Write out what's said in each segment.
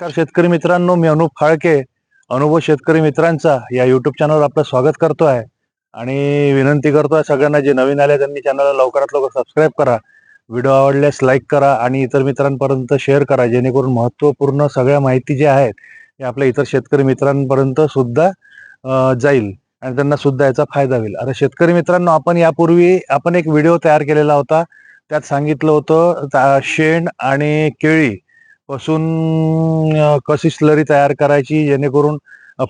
नमस्कार शेतकरी मित्रांनो मी अनुप फाळके अनुभव शेतकरी मित्रांचा या युट्यूब चॅनलवर आपलं स्वागत करतो आहे आणि विनंती करतो आहे सगळ्यांना जे नवीन आले त्यांनी चॅनलला लवकरात लवकर सबस्क्राईब करा. व्हिडिओ आवडल्यास लाईक करा आणि इतर मित्रांपर्यंत शेअर करा जेणेकरून महत्त्वपूर्ण सगळ्या माहिती ज्या आहेत हे आपल्या इतर शेतकरी मित्रांपर्यंत सुद्धा जाईल आणि त्यांना सुद्धा याचा फायदा होईल. आता शेतकरी मित्रांनो आपण यापूर्वी आपण एक व्हिडिओ तयार केलेला होता. त्यात सांगितलं होतं ता- शेण आणि केळी पासून कशी स्लरी तयार करायची जेणेकरून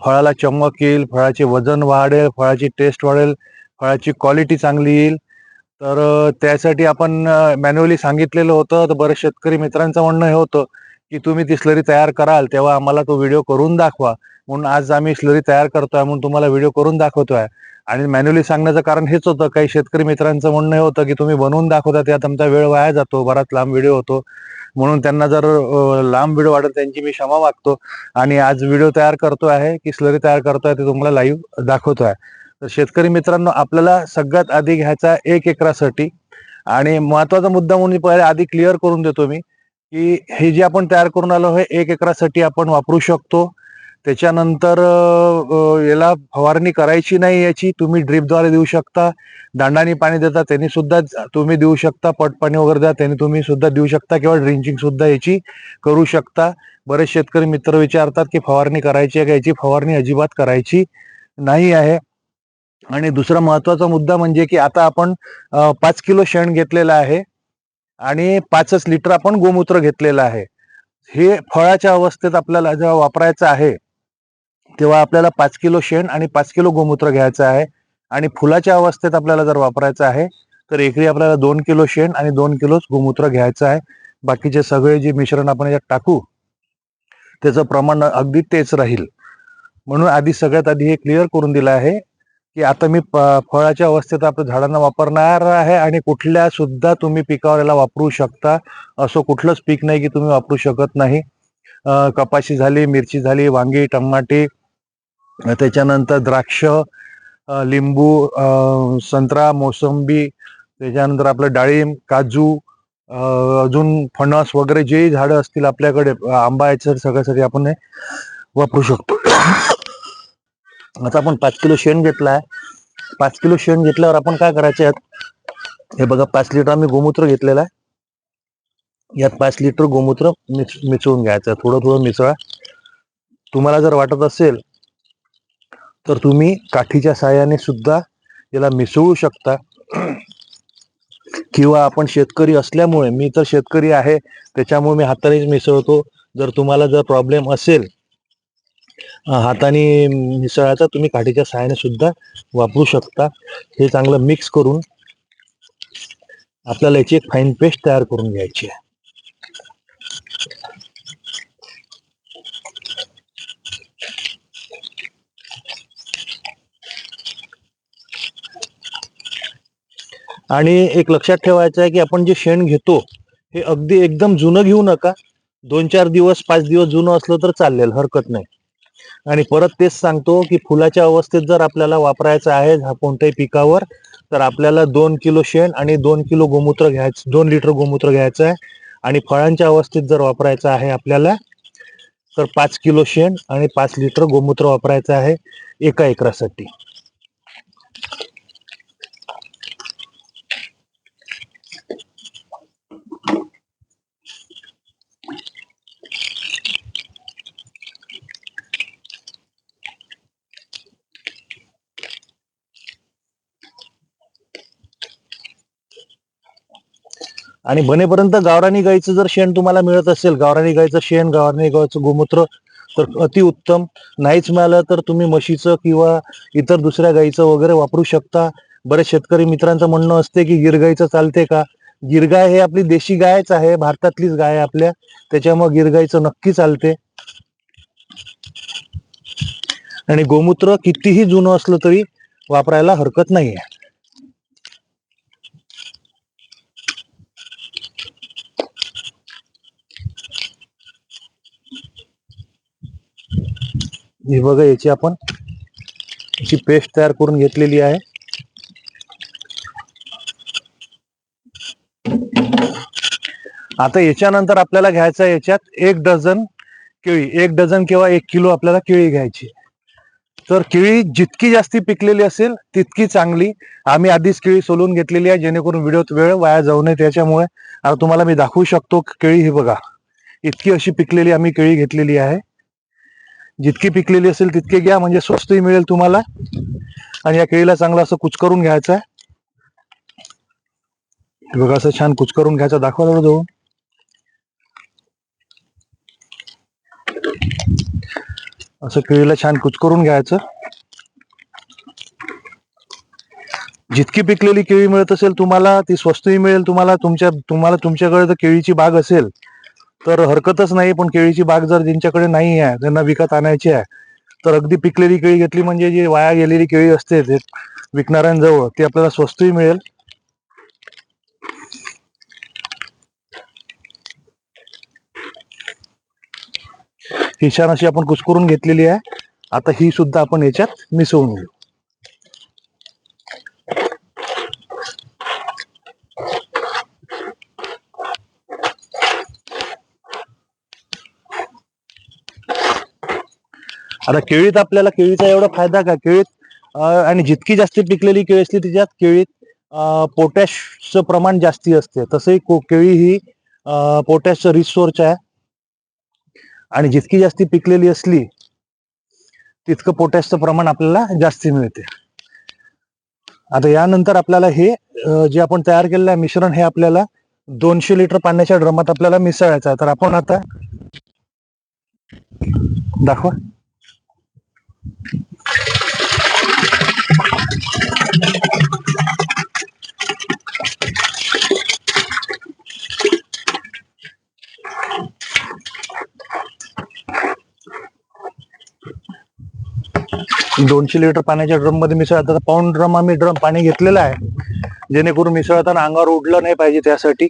फळाला चमक येईल फळाचे वजन वाढेल फळाची टेस्ट वाढेल फळाची क्वालिटी चांगली येईल. तर त्यासाठी आपण मॅन्युअली सांगितलेलं होतं तर बरेच शेतकरी मित्रांचं म्हणणं हे होतं की तुम्ही ती स्लरी तयार कराल तेव्हा आम्हाला तो व्हिडिओ करून दाखवा. म्हणून आज आम्ही स्लरी तयार करतोय म्हणून तुम्हाला व्हिडिओ करून दाखवतोय. आणि मॅन्युअली सांगण्याचं कारण हेच होतं काही शेतकरी मित्रांचं म्हणणं हे होतं की तुम्ही बनवून दाखवता त्यात आमचा वेळ वाया जातो बराच लांब व्हिडिओ होतो. म्हणून त्यांना जर लांब व्हिडिओ वाटत त्यांची मी क्षमा मागतो. आणि आज व्हिडिओ तयार करतो आहे की स्लरी तयार करतोय ते तुम्हाला लाईव्ह दाखवतोय तर शेतकरी मित्रांनो आपल्याला सगळ्यात आधी घ्यायचा एक एकरासाठी. आणि महत्त्वाचा मुद्दा म्हणून पहिले आधी क्लिअर करून देतो मी की हे जे आपण तयार करून आलो हे एक एकरासाठी आपण वापरू शकतो. त्याच्यानंतर याला फवारणी करायची नाही याची तुम्ही ड्रीपद्वारे देऊ शकता. दांडाने पाणी देता त्यांनी सुद्धा तुम्ही देऊ शकता. पट पाणी वगैरे द्या त्यांनी तुम्ही सुद्धा देऊ शकता किंवा ड्रिंचिंग सुद्धा याची करू शकता. बरेच शेतकरी मित्र विचारतात की फवारणी करायची आहे का? याची फवारणी अजिबात करायची नाही आहे. आणि दुसरा महत्त्वाचा मुद्दा म्हणजे की आता आपण पाच किलो शेण घेतलेलं आहे आणि पाचच लिटर आपण गोमूत्र घेतलेलं आहे. हे फळाच्या अवस्थेत आपल्याला जेव्हा वापरायचं आहे तेव्हा आपल्याला पाच किलो शेण आणि पाच किलो गोमूत्र घ्यायचं आहे. आणि फुलाच्या अवस्थेत आपल्याला जर वापरायचं आहे तर एकरी आपल्याला दोन किलो शेण आणि दोन किलो गोमूत्र घ्यायचं आहे. बाकीचे सगळे जे मिश्रण आपण याच्यात टाकू त्याचं प्रमाण अगदी तेच राहील. म्हणून आधी सगळ्यात आधी हे क्लिअर करून दिलं आहे की आता मी फळाच्या अवस्थेत आपल्या झाडांना वापरणार आहे आणि कुठल्या सुद्धा तुम्ही पिकावर याला वापरू शकता. असं कुठलंच पीक नाही की तुम्ही वापरू शकत नाही. कपाशी झाली मिरची झाली वांगी टमाटे त्याच्यानंतर द्राक्ष लिंबू संत्रा मोसंबी त्याच्यानंतर आपलं डाळिंब काजू अजून फणस वगैरे जे झाडं असतील आपल्याकडे आंबा याच्या सगळ्यासाठी आपण हे वापरू शकतो. आता आपण पाच किलो शेण घेतलाय पाच किलो शेण घेतल्यावर आपण काय करायचं यात? हे बघा पाच लिटर आम्ही गोमूत्र घेतलेलं आहे. यात पाच लिटर गोमूत्र मिक्स मिसळून घ्यायचं. थोडं थोडं मिसळा. तुम्हाला जर वाटत असेल तर तुम्ही काठीच्या साहाय्याने सुद्धा याला मिसळू शकता. किंवा आपण शेतकरी असल्यामुळे मी तर शेतकरी आहे त्याच्यामुळे मी हातानेच मिसळतो. जर तुम्हाला जर प्रॉब्लेम असेल हाताने मिसळायचा तुम्ही काठीच्या साहाय्याने सुद्धा वापरू शकता. हे चांगलं मिक्स करून आपल्याला याची एक फाईन पेस्ट तयार करून घ्यायची आहे. आणि एक लक्षात ठेवायचं आहे की आपण जे शेण घेतो हे अगदी एकदम जुनं घेऊ नका. दोन चार दिवस पाच दिवस जुनं असलं तर चालेल हरकत नाही. आणि परत तेच सांगतो की फुलाच्या अवस्थेत जर आपल्याला वापरायचं आहे कोणत्याही पिकावर तर आपल्याला दोन किलो शेण आणि दोन किलो गोमूत्र घ्यायचं दोन लिटर गोमूत्र घ्यायचं आहे. आणि फळांच्या अवस्थेत जर वापरायचं आहे आपल्याला तर पाच किलो शेण आणि पाच लिटर गोमूत्र वापरायचं आहे एका एकरासाठी. आणि बनेपर्यंत गावरानी गाईचं जर शेण तुम्हाला मिळत असेल गावरानी गाईचं शेण गावरानी गाईचं गोमूत्र तर अतिउत्तम नाहीच मिळालं तर तुम्ही म्हशीचं किंवा इतर दुसऱ्या गाईचं वगैरे वापरू शकता. बरेच शेतकरी मित्रांचं म्हणणं असते की गिरगाईचं चालते का? गिरगाय हे आपली देशी गायच आहे भारतातलीच गाय आपल्या. त्याच्यामुळे गिरगाईचं नक्की चालते. आणि गोमूत्र कितीही जुनं असलं तरी वापरायला हरकत नाहीये. ही बघा याची आपण अशी पेस्ट तयार करून घेतलेली आहे. आता याच्यानंतर आपल्याला घ्यायचं याच्यात एक डझन केळी एक डझन किंवा एक किलो आपल्याला केळी घ्यायची. तर केळी जितकी जास्ती पिकलेली असेल तितकी चांगली. आम्ही आधीच केळी सोलून घेतलेली आहे जेणेकरून व्हिडिओत वेळ वाया जाऊ नये त्याच्यामुळे. आता तुम्हाला मी दाखवू शकतो केळी ही बघा. इतकी अशी पिकलेली आम्ही केळी घेतलेली आहे. जितकी पिकलेली असेल तितके घ्या म्हणजे स्वस्तही मिळेल तुम्हाला. आणि या केळीला चांगलं असं कुचकरून घ्यायचं आहे. बघा असं छान कुचकरून घ्यायचं. दाखवा जवळ जवळ असं केळीला छान कुचकरून घ्यायचं. जितकी पिकलेली केळी मिळत असेल तुम्हाला ती स्वस्तही मिळेल तुम्हाला. तुमच्या तुम्हाला तुमच्याकडे जर केळीची बाग असेल तर हरकतच नाही पण केळीची बाग जर ज्यांच्याकडे नाही आहे त्यांना विकत आणायची आहे तर अगदी पिकलेली केळी घेतली म्हणजे जी वाया गेलेली केळी असते ते विकणाऱ्यांजवळ ती आपल्याला स्वस्तही मिळेल. ही छान अशी आपण कुचकरून घेतलेली आहे. आता ही सुद्धा आपण याच्यात मिसळून घेऊ. आता केळीत आपल्याला केळीचा एवढा फायदा का? केळीत आणि जितकी जास्त पिकलेली केळी असली त्याच्यात केळीत पोटॅशचं प्रमाण जास्ती असते. तसंही को- केळी ही पोटॅशचं रिसोर्च आहे. आणि जितकी जास्ती पिकलेली असली तितकं पोटॅशचं प्रमाण आपल्याला जास्ती मिळते. आता यानंतर आपल्याला हे जे आपण तयार केलेलं आहे मिश्रण हे आपल्याला दोनशे लिटर पाण्याच्या ड्रमात आपल्याला मिसळायचं आहे. तर आपण आता दाखवा. दोनशे लिटर पाण्याच्या ड्रममध्ये मिसळतात पाऊन ड्रम आम्ही ड्रम पाणी घेतलेलं आहे. जेणेकरून मिसळताना अंगावर उडलं नाही पाहिजे त्यासाठी.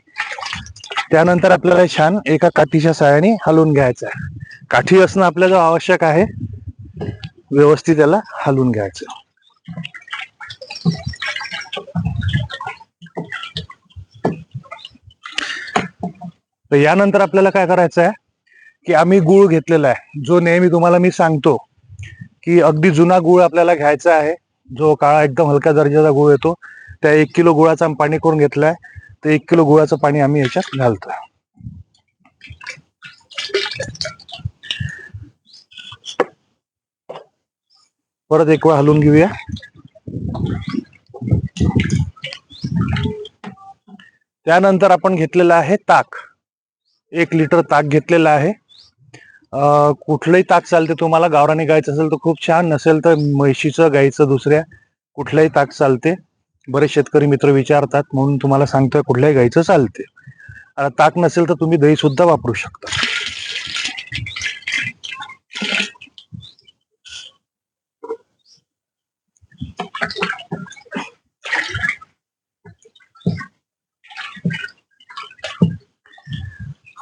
त्यानंतर आपल्याला छान एका काठीच्या साहाय्याने हलवून घ्यायचं आहे. काठी असणं आपल्याला आवश्यक आहे. व्यवस्थित त्याला हलवून घ्यायचं. तर यानंतर आपल्याला काय करायचं आहे? की आम्ही गुळ घेतलेला आहे. जो नेहमी तुम्हाला मी सांगतो की अगदी जुना गुळ आपल्याला घ्यायचा आहे. जो काळा एकदम हलक्या दर्जाचा गुळ येतो. त्या एक किलो गुळाचं आम्ही पाणी करून घेतलाय. तर एक किलो गुळाचं पाणी आम्ही याच्यात घालतोय. परत एक वेळ हलवून घेऊया. त्यानंतर आपण घेतलेलं आहे ताक. एक लिटर ताक घेतलेलं आहे. कुठलंही ताक चालते तुम्हाला गावरानी गायचं असेल तर खूप छान नसेल तर म्हैशीचं गायचं दुसऱ्या कुठलंही ताक चालते. बरेच शेतकरी मित्र विचारतात म्हणून तुम्हाला सांगतोय कुठल्याही गायचं चालते. आता ताक नसेल तर तुम्ही दही सुद्धा वापरू शकता. हा,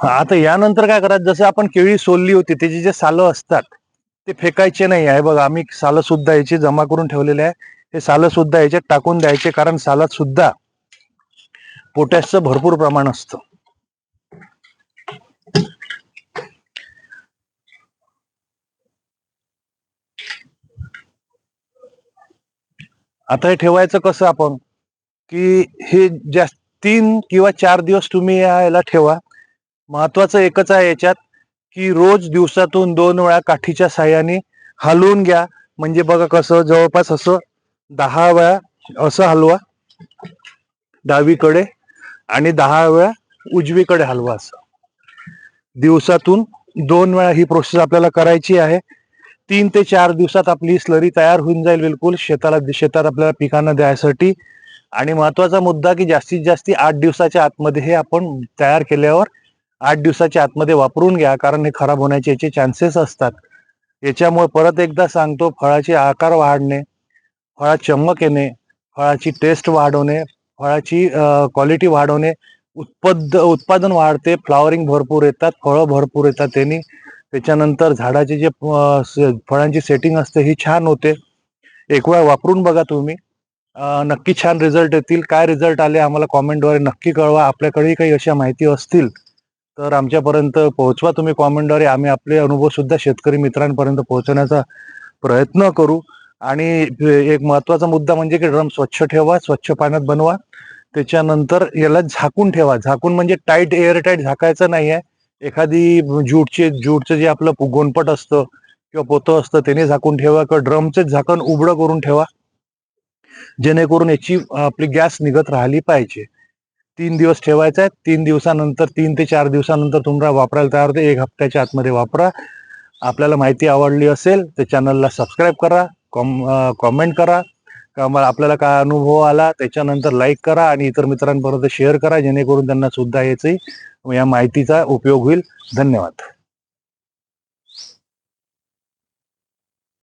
आता यानंतर काय करायचं? जसं आपण केळी सोलली होती त्याची जे सालं असतात ते फेकायचे नाही आहे. बघा आम्ही सालं सुद्धा याची जमा करून ठेवलेले आहे. हे सालं सुद्धा याच्यात टाकून द्यायचे कारण सालात सुद्धा पोटॅशचं भरपूर प्रमाण असतं. आता हे ठेवायचं कसं आपण? की हे जास्त तीन किंवा चार दिवस तुम्ही याला ठेवा. महत्वाचं एकच आहे याच्यात की रोज दिवसातून दोन वेळा काठीच्या साह्याने हलवून घ्या. म्हणजे बघा कसं जवळपास असं दहा वेळा असं हलवा डावीकडे आणि दहा वेळा उजवीकडे हलवा असं. दिवसातून दोन वेळा ही प्रोसेस आपल्याला करायची आहे. तीन ते चार दिवसात आपली स्लरी तयार होऊन जाईल बिलकुल शेताला शेतात आपल्याला पिकांना द्यायसाठी. आणि महत्त्वाचा मुद्दा की जास्तीत जास्त आठ दिवसाच्या आतमध्ये हे आपण तयार केल्यावर आठ दिवसाच्या आतमध्ये वापरून घ्या कारण हे खराब होण्याचे याचे चान्सेस असतात. याच्यामुळे परत एकदा सांगतो फळाचे आकार वाढणे फळा चमक येणे फळाची टेस्ट वाढवणे फळाची क्वालिटी वाढवणे उत्पद उत्पादन वाढते फ्लॉवरिंग भरपूर येतात फळं भरपूर येतात त्यांनी. त्याच्यानंतर झाडाचे जे फळांची सेटिंग असते ही छान होते. एक वेळा वापरून बघा तुम्ही. नक्की छान रिझल्ट येतील. काय रिझल्ट आले आम्हाला कॉमेंटद्वारे नक्की कळवा. आपल्याकडेही काही अशा माहिती असतील. तर आमच्यापर्यंत पोहोचवा तुम्ही कॉमेंटद्वारे आम्ही आपले अनुभव सुद्धा शेतकरी मित्रांपर्यंत पोहोचवण्याचा प्रयत्न करू. आणि एक महत्त्वाचा मुद्दा म्हणजे की ड्रम स्वच्छ ठेवा स्वच्छ पाण्यात बनवा. त्याच्यानंतर याला झाकून ठेवा. झाकून म्हणजे टाईट एअर टाईट झाकायचं नाही आहे एखादी ज्यूटचे ज्यूटचं जे आपलं गोनपट गोणपट असतं किंवा पोतं असतं त्याने झाकून ठेवा किंवा ड्रमचे झाकण उघडं करून ठेवा. जेणेकरून याची आपली गॅस निघत राहिली पाहिजे. तीन दिवस ठेवायचा आहे. तीन दिवसानंतर तीन ते चार दिवसानंतर तुम्हाला वापरायला तयार होते. एक हप्त्याच्या आतमध्ये वापरा. आपल्याला माहिती आवडली असेल तर चॅनलला सबस्क्राईब करा कॉम कॉमेंट करा. का आपल्याला काय अनुभव आला त्याच्यानंतर लाईक करा आणि इतर मित्रांपर्यंत शेअर करा. जेणेकरून त्यांना सुद्धा याची या माहितीचा उपयोग होईल. धन्यवाद.